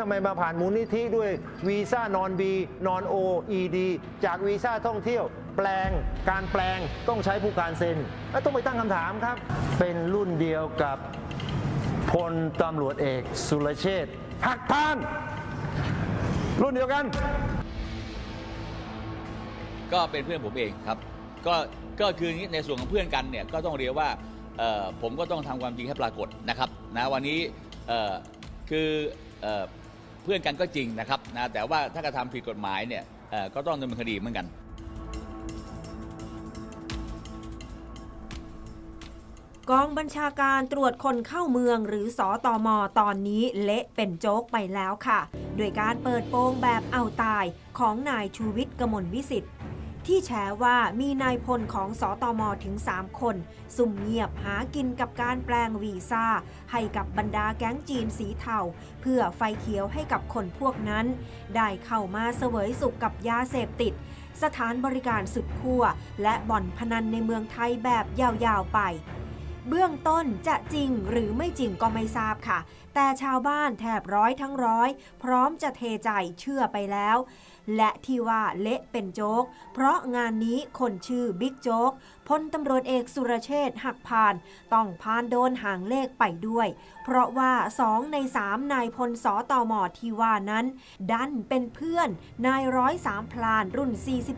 ทำไมมาผ่านมูลนิธิด้วยวีซ่านอนบีนอนโอเอดีจากวีซ่าท่องเที่ยวแปลงการแปลงต้องใช้ผู้การเซ็นแล้วต้องไปตั้งคำถามครับ เป็นรุ่นเดียวกับพลตำรวจเอกสุรเชษฐ์หักพาน รุ่นเดียวกัน ก็เป็นเพื่อนผมเองครับ ก็ก็คือในส่วนของเพื่อนกันเนี่ยก็ต้องเรียกว่าผมก็ต้องทำความจริงให้ปรากฏนะครับนะวันนี้เอ่อคือ เพื่อนกันก็จริงนะครับนะแต่ว่าถ้ากระทำผิดกฎหมายเนี่ยก็ต้องดำเนินคดีเหมือนกันกองบัญชาการตรวจคนเข้าเมืองหรือสอตอมอตอนนี้เละเป็นโจ๊กไปแล้วค่ะ โดยการเปิดโปงแบบเอาตายของนายชูวิทย์กมลวิสิทธิ์ ที่แฉว่ามีนายพลของสอตอมอถึง 3 คนสุ่มเงียบหากินกับการแปลงวีซ่า ให้กับบรรดาแก๊งจีนสีเทาเพื่อไฟเขียวให้กับคนพวกนั้น ได้เข้ามาเสวยสุขกับยาเสพติด สถานบริการสุดขั้วและบ่อนพนันในเมืองไทยแบบยาวๆไปเบื้องต้นจะจริงหรือไม่จริงก็ไม่ทราบค่ะ แต่ชาวบ้านแทบร้อยทั้งร้อย พร้อมจะเทใจเชื่อไปแล้ว และที่ว่าเละเป็นโจ๊ก เพราะงานนี้คนชื่อบิ๊กโจ๊กพลตำรวจเอกสุรเชษหักพาน ต้องพานโดนหางเลขไปด้วย เพราะว่าสองในสามนายพลสอตอมอที่ว่านั้น ดันเป็นเพื่อนนายร้อยสามพลานรุ่น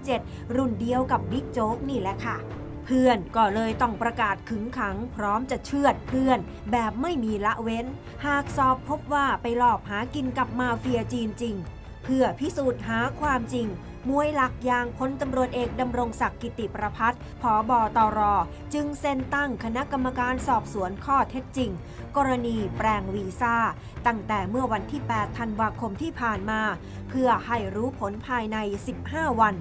47 รุ่นเดียวกับบิ๊กโจ๊กนี่แหละค่ะเพื่อนก็เลยต้องประกาศขึงขัง พร้อมจะเชือดเพื่อน แบบไม่มีละเว้น หากสอบพบว่าไปหลอกหากินกับมาเฟียจีนจริง เพื่อพิสูจน์หาความจริง มวยหลักอย่างพลตำรวจเอกดำรงศักดิ์กิติประพัฒน์ผอบอตรอ จึงเซ็นตั้งคณะกรรมการสอบสวนข้อเท็จจริง กรณีแปลงวีซ่า ตั้งแต่เมื่อวันที่ 8 ธันวาคมที่ผ่านมา เพื่อให้รู้ผลภายใน 15 วัน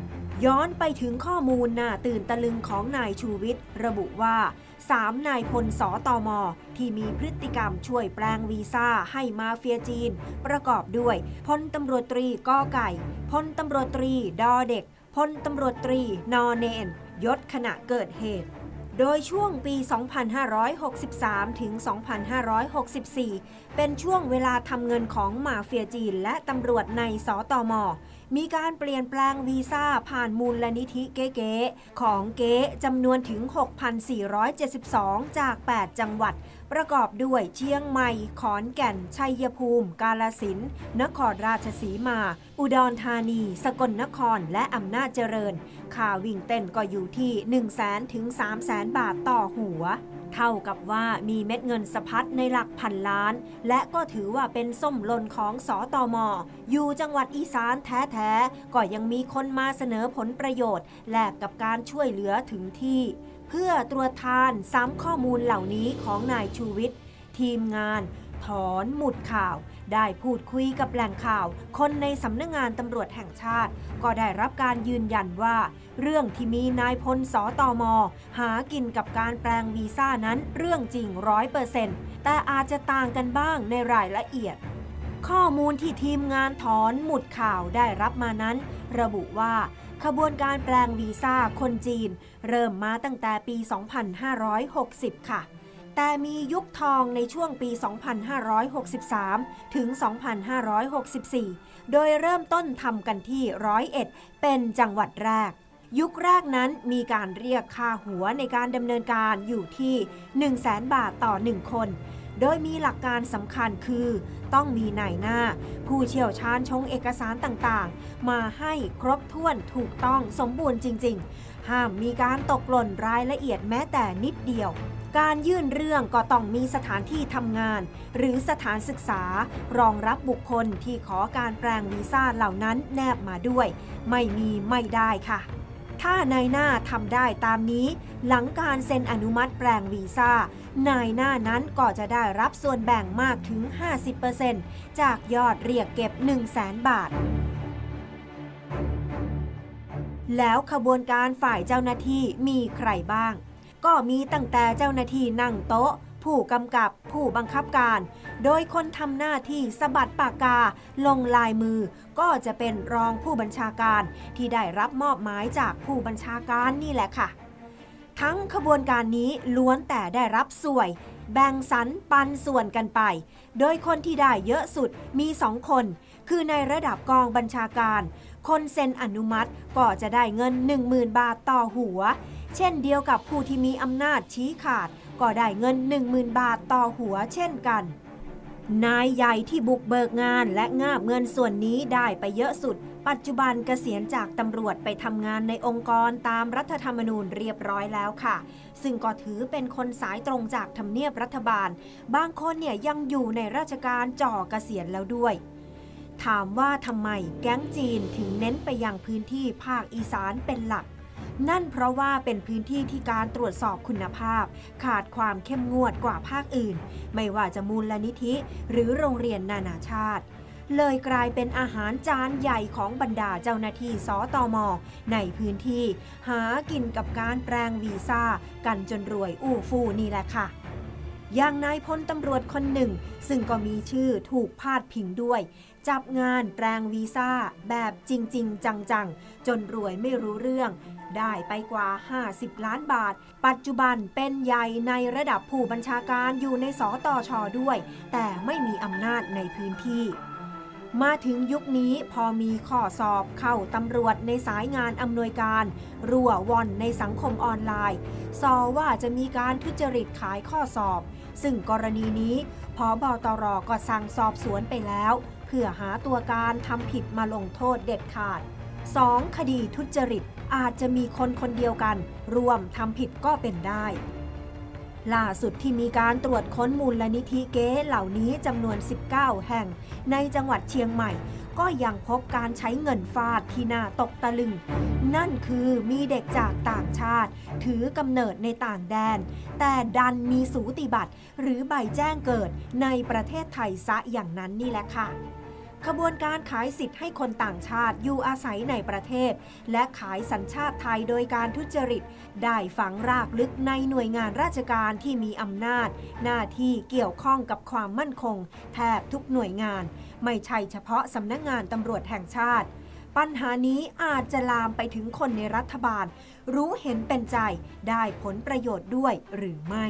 ย้อนไปถึงข้อมูลน่าตื่นตะลึงของนายชูวิทย์ ระบุว่า3นายพลสอตอมอที่มีพฤติกรรมช่วยแปลงวีซ่าให้มาเฟียจีน ประกอบด้วยพลตำรวจตรีกอไก่พลตำรวจตรีดอเด็กพลตำรวจตรีนอเนน ยศขณะเกิดเหตุ โดยช่วงปี 2563 ถึง 2564 เป็นช่วงเวลาทำเงินของมาเฟียจีนและตำรวจในสตม มีการเปลี่ยนแปลงวีซ่าผ่านมูลลนิธิเก๋ๆของเก๋จำนวนถึง 6,472 จาก 8 จังหวัด ประกอบด้วยเชียงใหม่ ขอนแก่น ชัยภูมิ กาลสินธุ์นครราชสีมา อุดรธานี สกลนคร และอำนาจเจริญ ค่าวิ่งเต้นก็อยู่ที่ 1 0 0 0 0แถึง3 0 0 0 0 บาทต่อหัว เท่ากับว่ามีเม็ดเงินสะพัดในหลักพันล้าน และก็ถือว่าเป็นส้มหล่นของสอตอมออยู่จังหวัดอีสานแท้ๆ ก็ยังมีคนมาเสนอผลประโยชน์ แลกกับการช่วยเหลือถึงที่ เพื่อตรวจทานซ้ำข้อมูลเหล่านี้ของนายชูวิทย์ทีมงาน ถอนหมุดข่าว ได้พูดคุยกับแหล่งข่าว คนในสำนักงงานตำรวจแห่งชาติ ก็ได้รับการยืนยันว่า เรื่องที่มีนายพลสอตอมอหากินกับการแปลงวีซ่านั้นเรื่องจริงร้อยเปอร์เซ็นต์แต่อาจจะต่างกันบ้างในรายละเอียด ข้อมูลที่ทีมงานถอนหมุดข่าวได้รับมานั้น ระบุว่าขบวนการแปลงวีซ่าคนจีน เริ่มมาตั้งแต่ปี 2560 ค่ะ แต่มียุคทองในช่วงปี 2563 ถึง 2564 โดยเริ่มต้นทำกันที่ร้อยเอ็ดเป็นจังหวัดแรก ยุคแรกนั้นมีการเรียกค่าหัวในการดำเนินการอยู่ที่ 1 0 0 0 0แบาทต่อ 1 คน โดยมีหลักการสำคัญคือ ต้องมีนายหน้า ผู้เชี่ยวชาญชงเอกสารต่างๆ มาให้ครบถ้วนถูกต้องสมบูรณ์จริง ๆ ห้ามมีการตกหล่นรายละเอียดแม้แต่นิดเดียว การยื่นเรื่องก็ต้องมีสถานที่ทำงาน หรือสถานศึกษา รองรับบุคคลที่ขอการแปลงวีซ่าเหล่านั้นแนบมาด้วย ไม่มีไม่ได้ค่ะ ถ้านายหน้าทำได้ตามนี้ หลังการเซ็นอนุมัติแปลงวีซ่านายหน้านั้นก็จะได้รับส่วนแบ่งมากถึง 50%จากยอดเรียกเก็บ 1 0 0 0 0แบาทแล้วขบวนการฝ่ายเจ้าหน้าที่มีใครบ้าง ก็มีตั้งแต่เจ้าหน้าที่นั่งโต๊ะ ผู้กำกับผู้บังคับการ โดยคนทำหน้าที่สะบัดปากกา ลงลายมือ ก็จะเป็นรองผู้บัญชาการที่ได้รับมอบหมายจากผู้บัญชาการนี่แหละค่ะ ทั้งขบวนการนี้ล้วนแต่ได้รับสวย แบ่งสรรปันส่วนกันไป โดยคนที่ได้เยอะสุดมีสองคน คือในระดับกองบัญชาการ คนเซ็นอนุมัติก็จะได้เงิน 10,000 บาทต่อหัว เช่นเดียวกับผู้ที่มีอำนาจชี้ขาด ก็ได้เงิน 10,000 บาทต่อหัวเช่นกันนายใหญ่ที่บุกเบิกงานและงาบเงินส่วนนี้ได้ไปเยอะสุด ปัจจุบันเกษียณจากตำรวจไปทำงานในองค์กรตามรัฐธรรมนูญเรียบร้อยแล้วค่ะ ซึ่งก็ถือเป็นคนสายตรงจากทำเนียบรัฐบาล บางคนเนี่ยยังอยู่ในราชการจ่อเกษียณแล้วด้วย ถามว่าทำไมแก๊งจีนถึงเน้นไปยังพื้นที่ภาคอีสานเป็นหลัก นั่นเพราะว่าเป็นพื้นที่ที่การตรวจสอบคุณภาพ ขาดความเข้มงวดกว่าภาคอื่น ไม่ว่าจะมูลนิธิหรือโรงเรียนนานาชาติ เลยกลายเป็นอาหารจานใหญ่ของบรรดาเจ้าหน้าที่สตอมในพื้นที่ หากินกับการแปลงวีซ่ากันจนรวยอู้ฟู่นี่แหละค่ะ อย่างนายพลตำรวจคนหนึ่ง ซึ่งก็มีชื่อถูกพาดพิงด้วย จับงานแปลงวีซ่า แบบจริง ๆ จัง ๆ จนรวยไม่รู้เรื่อง ได้ไปกว่า 50 ล้านบาท ปัจจุบันเป็นใหญ่ในระดับผู้บัญชาการอยู่ในสตอชอด้วย แต่ไม่มีอำนาจในพื้นที่ มาถึงยุคนี้พอมีข้อสอบเข้าตำรวจในสายงานอำนวยการ รั่วว่อนในสังคมออนไลน์สอว่าจะมีการทุจริตขายข้อสอบ ซึ่งกรณีนี้พอบอตรก็สั่งสอบสวนไปแล้ว เพื่อหาตัวการทำผิดมาลงโทษเด็ดขาด 2. คดีทุจริตอาจจะมีคนคนเดียวกันรวมทำผิดก็เป็นได้ ล่าสุดที่มีการตรวจค้นมูลลนิธิเก๊เหล่านี้จำนวน 19 แห่ง ในจังหวัดเชียงใหม่ ก็ยังพบการใช้เงินฟาดที่น่าตกตะลึง นั่นคือมีเด็กจากต่างชาติ ถือกำเนิดในต่างแดน แต่ดันมีสูติบัตรหรือใบแจ้งเกิดในประเทศไทยซะอย่างนั้นนี่แหละค่ะ ขบวนการขายสิทธิ์ให้คนต่างชาติอยู่อาศัยในประเทศ และขายสัญชาติไทยโดยการทุจริต ได้ฝังรากลึกในหน่วยงานราชการที่มีอำนาจ หน้าที่เกี่ยวข้องกับความมั่นคง แทบทุกหน่วยงาน ไม่ใช่เฉพาะสำนักงานตำรวจแห่งชาติปัญหานี้อาจจะลามไปถึงคนในรัฐบาล รู้เห็นเป็นใจได้ผลประโยชน์ด้วยหรือไม่